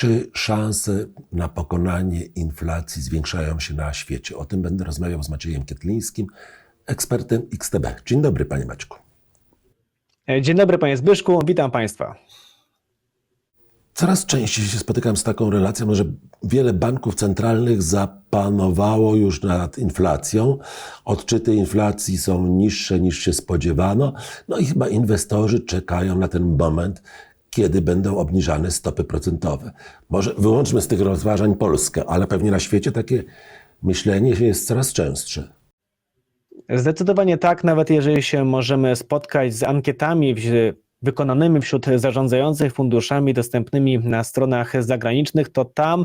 Czy szanse na pokonanie inflacji zwiększają się na świecie? O tym będę rozmawiał z Maciejem Kietlińskim, ekspertem XTB. Dzień dobry, panie Maćku. Dzień dobry panie Zbyszku, witam państwa. Coraz częściej się spotykam z taką relacją, że wiele banków centralnych zapanowało już nad inflacją. Odczyty inflacji są niższe niż się spodziewano. No i chyba inwestorzy czekają na ten moment, kiedy będą obniżane stopy procentowe. Może wyłączmy z tych rozważań Polskę, ale pewnie na świecie takie myślenie jest coraz częstsze. Zdecydowanie tak, nawet jeżeli się możemy spotkać z ankietami w- wykonanymi wśród zarządzających funduszami dostępnymi na stronach zagranicznych, to tam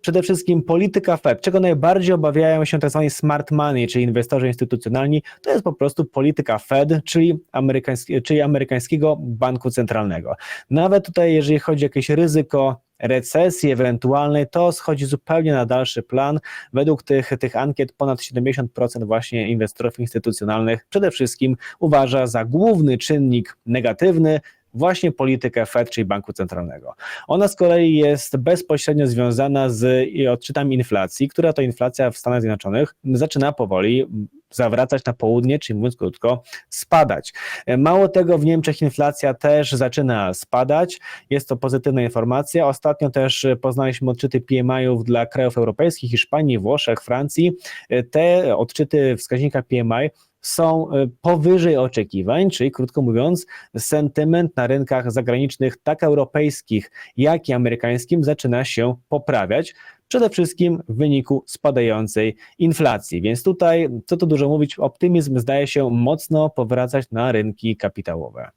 przede wszystkim polityka Fed, czego najbardziej obawiają się tzw. smart money, czyli inwestorzy instytucjonalni, to jest po prostu polityka Fed, czyli, amerykański, czyli amerykańskiego banku centralnego. Nawet tutaj, jeżeli chodzi o jakieś ryzyko recesji ewentualnej, to schodzi zupełnie na dalszy plan. Według tych, tych ankiet ponad 70% właśnie inwestorów instytucjonalnych przede wszystkim uważa za główny czynnik negatywny właśnie politykę Fed, czyli Banku Centralnego. Ona z kolei jest bezpośrednio związana z odczytami inflacji, która to inflacja w Stanach Zjednoczonych zaczyna powoli zawracać na południe, czyli mówiąc krótko, spadać. Mało tego, w Niemczech inflacja też zaczyna spadać. Jest to pozytywna informacja. Ostatnio też poznaliśmy odczyty PMI-ów dla krajów europejskich, Hiszpanii, Włoszech, Francji. Te odczyty wskaźnika PMI są powyżej oczekiwań, czyli krótko mówiąc, sentyment na rynkach zagranicznych, tak europejskich, jak i amerykańskim, zaczyna się poprawiać. Przede wszystkim w wyniku spadającej inflacji. Więc tutaj, co tu dużo mówić, optymizm zdaje się mocno powracać na rynki kapitałowe.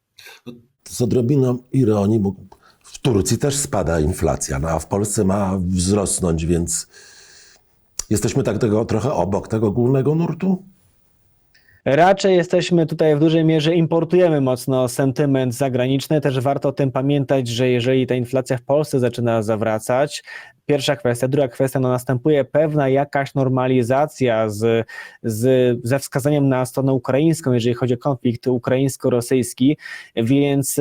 Z odrobiną ironii, bo w Turcji też spada inflacja, no a w Polsce ma wzrosnąć, więc jesteśmy tak tego trochę obok tego głównego nurtu? Raczej jesteśmy tutaj w dużej mierze, importujemy mocno sentyment zagraniczny. Też warto o tym pamiętać, że jeżeli ta inflacja w Polsce zaczyna zawracać, pierwsza kwestia. Druga kwestia, no następuje pewna jakaś normalizacja z, z, ze wskazaniem na stronę ukraińską, jeżeli chodzi o konflikt ukraińsko-rosyjski, więc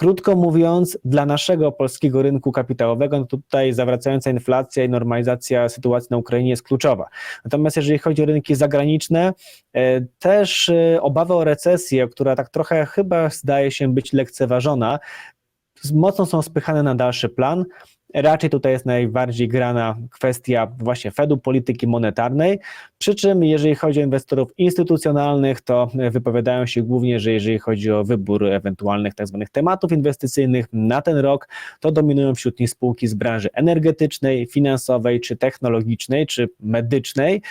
Krótko mówiąc, dla naszego polskiego rynku kapitałowego, no tutaj zawracająca inflacja i normalizacja sytuacji na Ukrainie jest kluczowa. Natomiast jeżeli chodzi o rynki zagraniczne, też obawy o recesję, która tak trochę chyba zdaje się być lekceważona, mocno są spychane na dalszy plan. Raczej tutaj jest najbardziej grana kwestia właśnie Fedu, polityki monetarnej, przy czym jeżeli chodzi o inwestorów instytucjonalnych, to wypowiadają się głównie, że jeżeli chodzi o wybór ewentualnych tak zwanych tematów inwestycyjnych na ten rok, to dominują wśród nich spółki z branży energetycznej, finansowej, czy technologicznej, czy medycznej,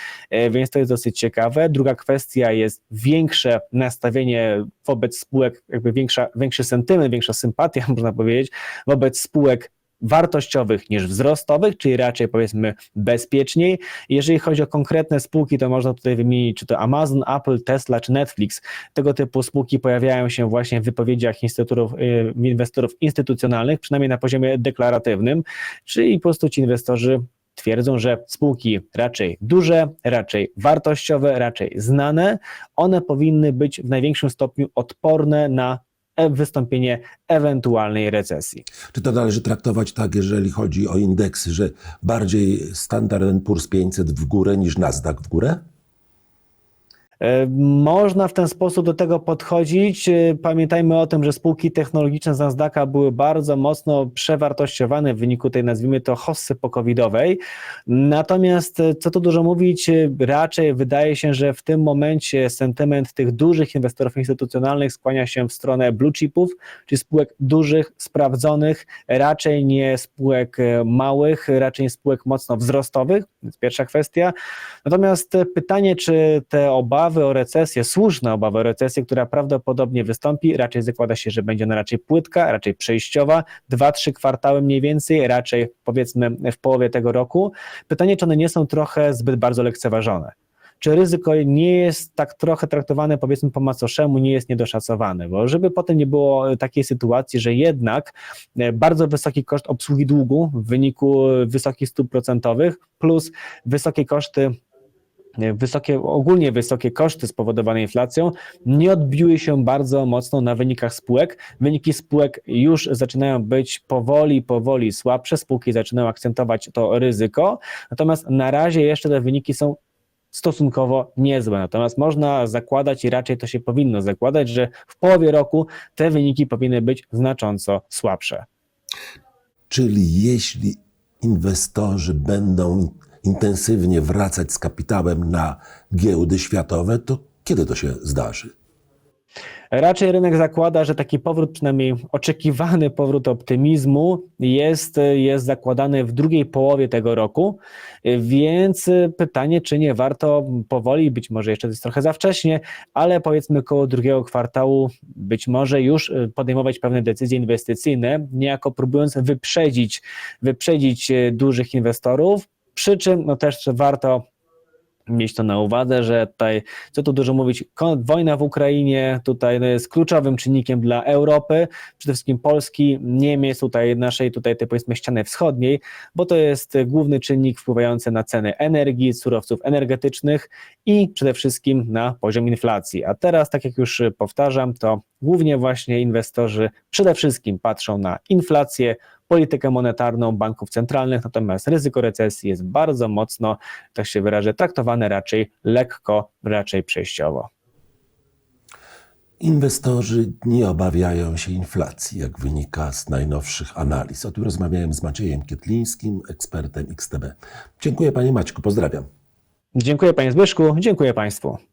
więc to jest dosyć ciekawe. Druga kwestia jest większe nastawienie wobec spółek, jakby większa, większy sentyment, większa sympatia, można powiedzieć, wobec spółek wartościowych niż wzrostowych, czyli raczej powiedzmy bezpieczniej. Jeżeli chodzi o konkretne spółki, to można tutaj wymienić czy to Amazon, Apple, Tesla czy Netflix. Tego typu spółki pojawiają się właśnie w wypowiedziach instytutorów, inwestorów instytucjonalnych, przynajmniej na poziomie deklaratywnym, czyli po prostu ci inwestorzy twierdzą, że spółki raczej duże, raczej wartościowe, raczej znane, one powinny być w największym stopniu odporne na wystąpienie ewentualnej recesji. Czy to należy traktować tak, jeżeli chodzi o indeksy, że bardziej Standard Poor's 500 w górę niż Nasdaq w górę? Można w ten sposób do tego podchodzić. Pamiętajmy o tym, że spółki technologiczne z Nasdaqa były bardzo mocno przewartościowane w wyniku tej, nazwijmy to, hossy pokowidowej. Natomiast, co tu dużo mówić, raczej wydaje się, że w tym momencie sentyment tych dużych inwestorów instytucjonalnych skłania się w stronę blue chipów, czyli spółek dużych, sprawdzonych, raczej nie spółek małych, raczej nie spółek mocno wzrostowych. To jest pierwsza kwestia. Natomiast pytanie, czy te obawy, obawy o recesję, słuszne obawy o recesję, która prawdopodobnie wystąpi, raczej zakłada się, że będzie ona raczej płytka, raczej przejściowa, dwa, trzy kwartały mniej więcej, raczej powiedzmy w połowie tego roku. Pytanie, czy one nie są trochę zbyt bardzo lekceważone? Czy ryzyko nie jest tak trochę traktowane powiedzmy po macoszemu, nie jest niedoszacowane, bo żeby potem nie było takiej sytuacji, że jednak bardzo wysoki koszt obsługi długu w wyniku wysokich stóp procentowych plus wysokie koszty wysokie, ogólnie wysokie koszty spowodowane inflacją nie odbiły się bardzo mocno na wynikach spółek. Wyniki spółek już zaczynają być powoli, powoli słabsze. Spółki zaczynają akcentować to ryzyko, natomiast na razie jeszcze te wyniki są stosunkowo niezłe. Natomiast można zakładać i raczej to się powinno zakładać, że w połowie roku te wyniki powinny być znacząco słabsze. Czyli jeśli inwestorzy będą intensywnie wracać z kapitałem na giełdy światowe, to kiedy to się zdarzy? Raczej rynek zakłada, że taki powrót, przynajmniej oczekiwany powrót optymizmu jest, jest zakładany w drugiej połowie tego roku, więc pytanie, czy nie warto powoli, być może jeszcze jest trochę za wcześnie, ale powiedzmy koło drugiego kwartału być może już podejmować pewne decyzje inwestycyjne, niejako próbując wyprzedzić, wyprzedzić dużych inwestorów, przy czym no też warto mieć to na uwadze, że tutaj, co tu dużo mówić, wojna w Ukrainie tutaj no, jest kluczowym czynnikiem dla Europy, przede wszystkim Polski, Niemiec, tutaj naszej tutaj tej powiedzmy ściany wschodniej, bo to jest główny czynnik wpływający na ceny energii, surowców energetycznych i przede wszystkim na poziom inflacji. A teraz, tak jak już powtarzam, to głównie właśnie inwestorzy przede wszystkim patrzą na inflację, politykę monetarną banków centralnych, natomiast ryzyko recesji jest bardzo mocno, tak się wyrażę, traktowane raczej lekko, raczej przejściowo. Inwestorzy nie obawiają się inflacji, jak wynika z najnowszych analiz. O tym rozmawiałem z Maciejem Kietlińskim, ekspertem XTB. Dziękuję Panie Maćku, pozdrawiam. Dziękuję Panie Zbyszku, dziękuję Państwu.